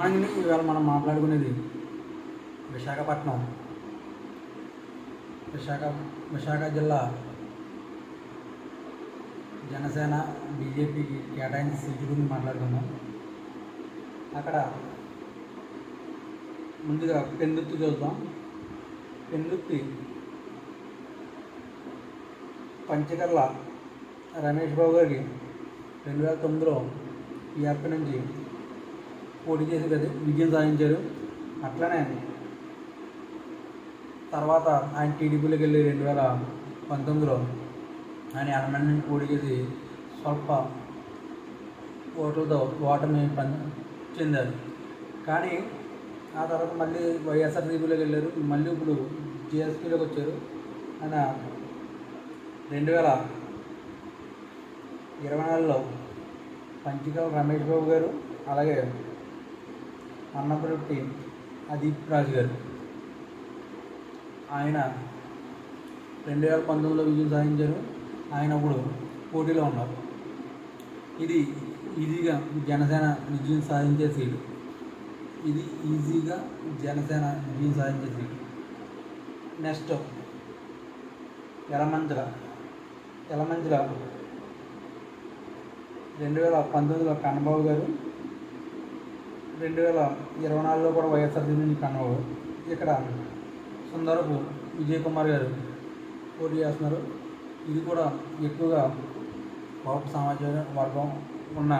Morning ఇవాళ మనం మాట్లాడుకునేది విశాఖపట్నం. విశాఖ విశాఖ జిల్లా జనసేన బీజేపీకి కేటాయించిన సీటు గురించి మాట్లాడుకుందాం. అక్కడ ముందుగా పెందుర్తి చూద్దాం. పెందుర్తి పంచకర్ల రమేష్ బాబు గారికి రెండు వేల తొమ్మిదిలో టీఆర్పీ నుంచి పోటీ చేసి విజయం సాధించారు. అట్లనే తర్వాత ఆయన టీడీపీలోకి వెళ్ళి రెండు వేల పంతొమ్మిదిలో ఆయన ఎలమెంట్ నుంచి పోటీ చేసి స్వల్ప ఓట్లతో ఓటమి పం- చెందారు. కానీ ఆ తర్వాత మళ్ళీ వైఎస్ఆర్సీపీలోకి వెళ్ళారు. మళ్ళీ ఇప్పుడు జిఎస్పీలోకి వచ్చారు. ఆయన రెండు వేల ఇరవై నాలుగులో పంచికల్ రమేష్ బాబు గారు అలాగే అన్నప్రొట్టి అదీప్ రాజు గారు ఆయన రెండు వేల పంతొమ్మిదిలో విజయం సాధించారు. ఆయన ఇప్పుడు పోటీలో ఉన్నారు. ఇది ఈజీగా జనసేన విజయం సాధించే సీటు. ఇది ఈజీగా జనసేన విజయం సాధించే సీటు. నెక్స్ట్ ఎలమంచిల ఎలమంచిల రెండు వేల పంతొమ్మిదిలో కన్నబాబు గారు రెండు వేల ఇరవై నాలుగులో కూడా వైఎస్ఆర్సీపీ నుంచి కన్నబాబు ఇక్కడ సుందరపు విజయ్ కుమార్ గారు పోటీ చేస్తున్నారు. ఇది కూడా ఎక్కువగా పాప సమాజ వర్గం ఉన్న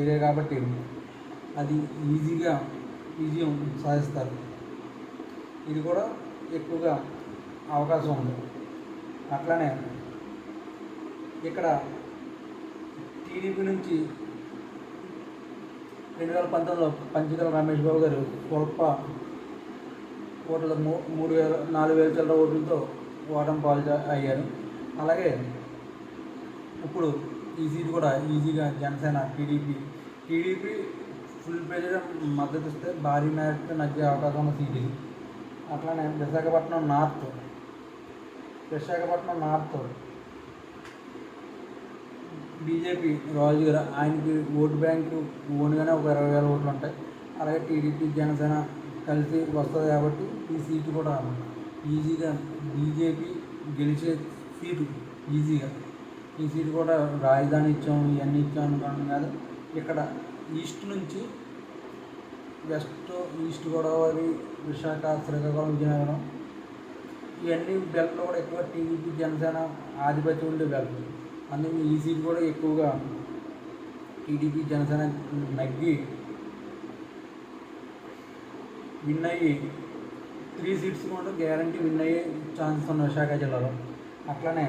ఏరియా కాబట్టి అది ఈజీగా విజయం సాధిస్తారు. ఇది కూడా ఎక్కువగా అవకాశం ఉంది. అట్లానే ఇక్కడ టీడీపీ నుంచి రెండు వేల పంతొమ్మిదిలో పంచకల రమేష్ బాబు గారు స్వల్ప ఓట్ల మూ- మూడు వేల నాలుగు వేల చిల్లర ఓట్లతో ఓటమి పాలు అయ్యారు. అలాగే ఇప్పుడు ఈ సీట్ కూడా ఈజీగా Janasena TDP TDP full pressure మద్దతు ఇస్తే భారీ మేరకు నచ్చే అవకాశం ఉన్న సీట్ ఇది. అట్లానే Visakhapatnam north Visakhapatnam north BJP Raju గారు ఆయనకి ఓటు బ్యాంకు ఓన్గానే ఒక ఇరవై వేల ఓట్లు ఉంటాయి. అలాగే టీడీపీ జనసేన కలిసి వస్తుంది కాబట్టి ఈ సీటు కూడా ఈజీగా బీజేపీ గెలిచే సీటు ఈజీగా. ఈ సీటు కూడా రాజధాని ఇచ్చాం ఇవన్నీ ఇచ్చాం అనుకోవడం కాదు. ఇక్కడ ఈస్ట్ నుంచి వెస్ట్ ఈస్ట్ గోదావరి విశాఖ శ్రీకాకుళం విజయనగరం ఇవన్నీ బెల్ట్లో కూడా ఎక్కువ టీడీపీ జనసేన ఆధిపత్యం ఉండే బెల్ట్. అందుకని ఈ సీట్ కూడా ఎక్కువగా టీడీపీ జనసేన నగ్గి విన్ అయ్యి త్రీ సీట్స్ కూడా గ్యారంటీ విన్ అయ్యే ఛాన్సెస్ ఉన్నాయి విశాఖ జిల్లాలో. అట్లనే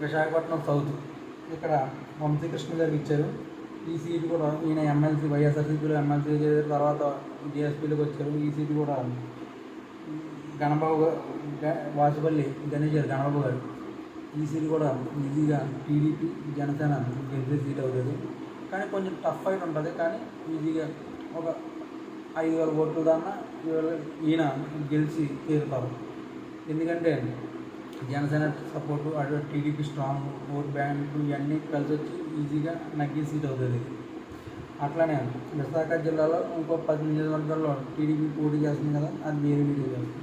విశాఖపట్నం సౌత్ ఇక్కడ వంశీకృష్ణ గారికి ఇచ్చారు. ఈ సీట్ కూడా ఈయన ఎమ్మెల్సీ వైఎస్ఆర్సీపీలో ఎమ్మెల్సీ చేశారు. తర్వాత డిఎస్పీలోకి వచ్చారు. ఈ సీట్ కూడా గణబాబు గ- వాసుపల్లి గణేశ్వర్ గణబాబు గారు. ఈ సీట్ కూడా ఈజీగా టీడీపీ జనసేన గెలిచే సీట్ అవుతుంది. కానీ కొంచెం టఫ్ ఫైట్ ఉంటుంది. కానీ ఈజీగా ఒక ఐదు వేల ఓట్లు దాకా ఈయన గెలిచి తీరుతారు. ఎందుకంటే జనసేన సపోర్టు అటు టీడీపీ స్ట్రాంగ్ ఓట్ బ్యాంక్ ఇవన్నీ కలిసి వచ్చి ఈజీగా నగ్గి సీట్ అవుతుంది. అట్లానే విశాఖ జిల్లాలో ఇంకో పది నియోజకవర్గాల్లో టీడీపీ పోటీ చేస్తుంది కదా అది వేరే వీడియో చేస్తుంది